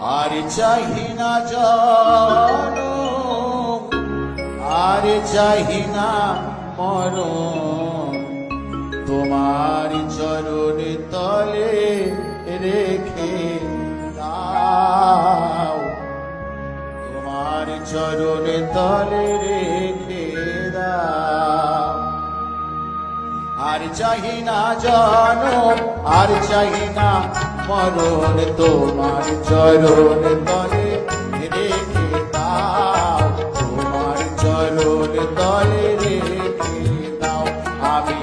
আর চাহি না জন, আর চাহি না মরণ তোমার চরণ তলে রেখে দাও। তোমার চরণ তলে রেখে দাও। আর চাহি না জানো, আর চাহি না মরণ তোমার, চরণ তলে রেখে দাও। তোমার চরণ তলে রেখে দাও। আমি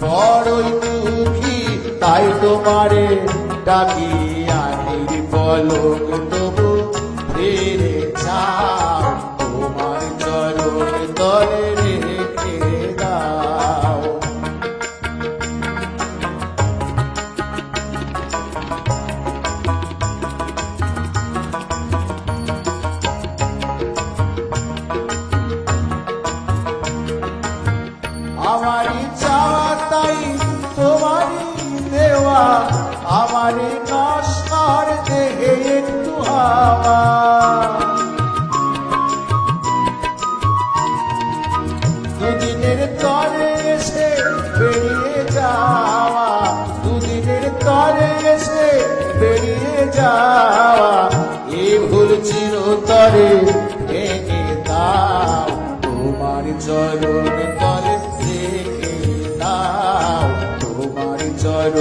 বড়ই দুঃখী, তাই তোমারে ডাকি আহির বলো তবু ফিরে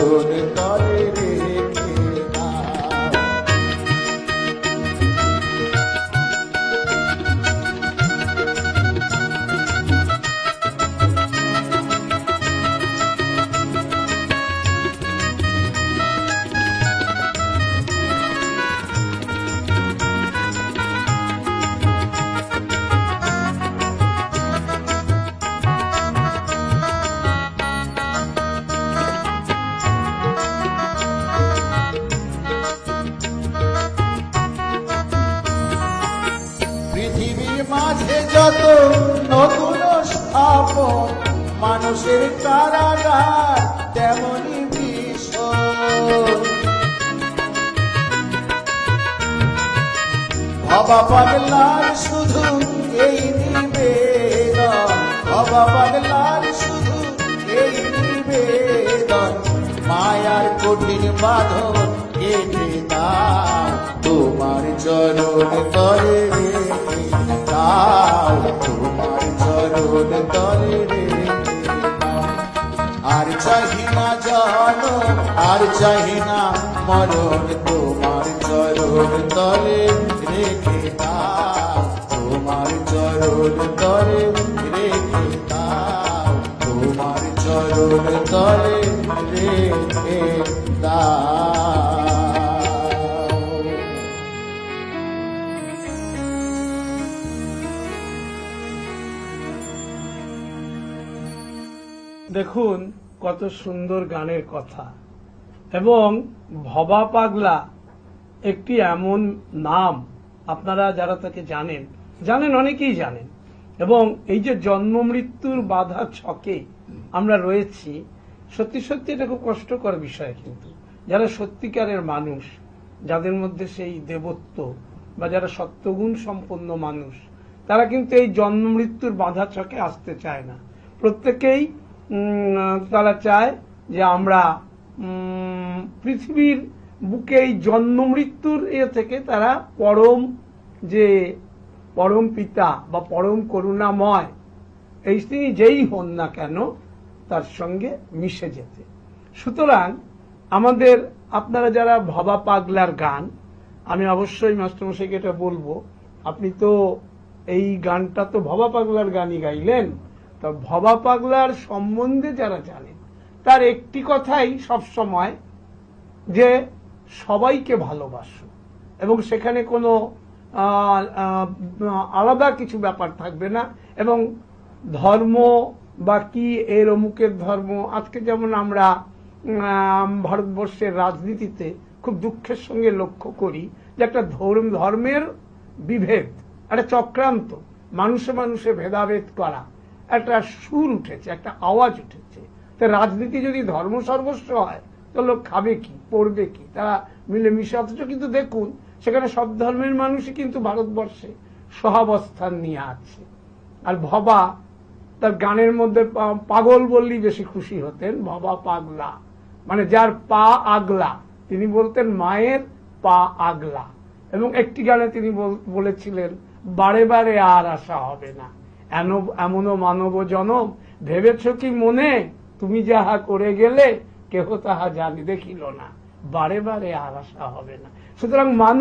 চরণ মানুষের কারাগার তেমনি ভবা পাগলার শুধু এই নিবেদন, ভবা পাগলার শুধু এই নিবেদন, মায়ার কঠিন বাঁধন কেটে দাও, তোমার চরণ তলে রেখে দাও, তোমার চরণ দাও আর চাহি না জানো আর চাহি না মরণ। তোমার চরণ তলে রেখে তোমার চরণ তলে রেখে তোমার চরণ তলে রেখে দেখুন কত সুন্দর গানের কথা। এবং ভবা পাগলা একটি এমন নাম, আপনারা যারা তাকে জানেন জানেন অনেকেই জানেন। এবং এই যে জন্ম মৃত্যুর বাধা ছকে আমরা রয়েছি, সত্যি সত্যি এটা খুব কষ্টকর বিষয় কিন্তু। যারা সত্যিকারের মানুষ, যাদের মধ্যে সেই দেবত্ব, বা যারা সত্যগুণ সম্পন্ন মানুষ, তারা কিন্তু এই জন্ম মৃত্যুর বাধা ছকে আসতে চায় না। প্রত্যেকেই তারা চায় যে আমরা পৃথিবীর বুকে এই জন্ম মৃত্যুর এ থেকে তারা পরম যে পরম পিতা বা পরম করুণাময়, এই তিনি যেই হন না কেন, তার সঙ্গে মিশে যেতে। সুতরাং আমাদের, আপনারা যারা ভবা পাগলার গান, আমি অবশ্যই মাস্টারমশাইকে এটা বলব, আপনি তো এই গানটা তো ভবা পাগলার গানই গাইলেন। তা ভবা পাগলার সম্বন্ধে যারা জানেন তার একটি কথাই সব সময় যে সবাইকে ভালোবাসো। এবং সেখানে কোনো আলাদা কিছু ব্যাপার থাকবে না। এবং ধর্ম বা কি এর অমুকের ধর্ম, আজকে যেমন আমরা ভারতবর্ষের রাজনীতিতে খুব দুঃখের সঙ্গে লক্ষ্য করি যে একটা ধর্ম, ধর্মের বিভেদ, একটা চক্রান্ত, মানুষে মানুষে ভেদাভেদ করা। একটা সুর উঠেছে, একটা আওয়াজ উঠেছে। তো রাজনীতি যদি ধর্ম সর্বস্ব হয়, তো লোক খাবে কি, পড়বে কি? তারা মিলেমিশে, অথচ কিন্তু দেখুন, সেখানে সব ধর্মের মানুষই কিন্তু ভারতবর্ষে সহাবস্থান নিয়ে আছে। আর ভবা, তার গানের মধ্যে পাগল বললেই বেশি খুশি হতেন, ভবা পাগলা। মানে যার পা আগলা, তিনি বলতেন মায়ের পা আগলা। এবং একটি গানে তিনি বল- বলেছিলেন, বারে বারে আর আশা হবে না। এমনও মানব জনম ভেবেছ কি মনে? তুমি যাহা করে গেলে কেহ তাহা জানি, দেখিল না। বারে বারে আর হবে না। সুতরাং মানুষ